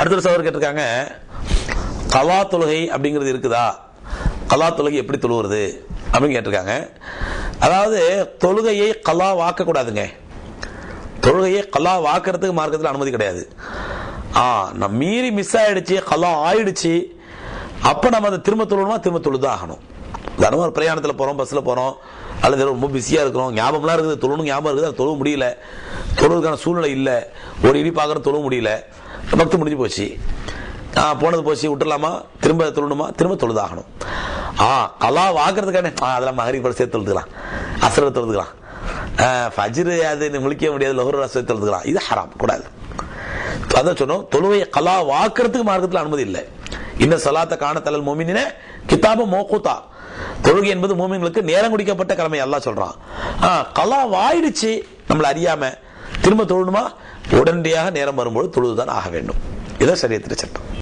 அடுத்த சகோதரர் கேட்டிருக்காங்க கலா தொழுகை அப்படிங்கிறது இருக்குதா? கலா தொழுகை எப்படி தொழுகிறது அப்படின்னு கேட்டிருக்காங்க. அதாவது தொழுகையை கலா வாக்க கூடாதுங்க தொழுகையை கலா வாக்குறதுக்கு மார்க்கத்தில் அனுமதி கிடையாது. ஆ நம்ம மீறி மிஸ் ஆயிடுச்சு கலா ஆயிடுச்சு அப்போ நம்ம அதை திரும்ப தொழுணுமா? திரும்ப தொழுதான் ஆகணும். தினமும் ஒரு பிரயாணத்தில் போகிறோம் பஸ்ஸில் போகிறோம் அல்லது ரொம்ப பிஸியாக இருக்கிறோம். ஞாபகம்லாம் இருக்குது. தொழணும் ஞாபகம் இருக்குது. அது தொழ முடியல. தொழுவதுக்கான சூழ்நிலை இல்லை. ஒரு இடி பார்க்குற தொழ முடியல. பக்தி முடிஞ்சு போச்சு. போனது போச்சு. விட்டுலாமா திரும்ப தொழணுமா? திரும்ப தொழுதாகணும். ஆ கலா வாக்குறதுக்கானே ஆ அதெல்லாம் மகரி கூட சேர்த்து தொழுதுக்கலாம். அசர தொழுதுக்கலாம். ஃபஜ்ரு அது முழிக்க முடியாது. லோகர் சேர்த்து தொழுதுக்கலாம். இது ஹராம். கூடாது. அதான் சொன்னோம். தொழுவையை கலா வாக்குறதுக்கு மார்க்கத்தில் அனுமதி இல்லை. இந்த சலாத்த காணத்தலல் மோமினின கிதாப மோகுதா தொழுகை என்பது மோமின்களுக்கு நேரம் குடிக்கப்பட்ட கடமை அல்லா சொல்றான். கலா வாயிடுச்சு நம்மள அறியாம. திரும்ப தொழுணுமா? உடனடியாக நேரம் வரும்போது தொழுதுதான் ஆக வேண்டும். இதான் சரியத்திர சட்டம்.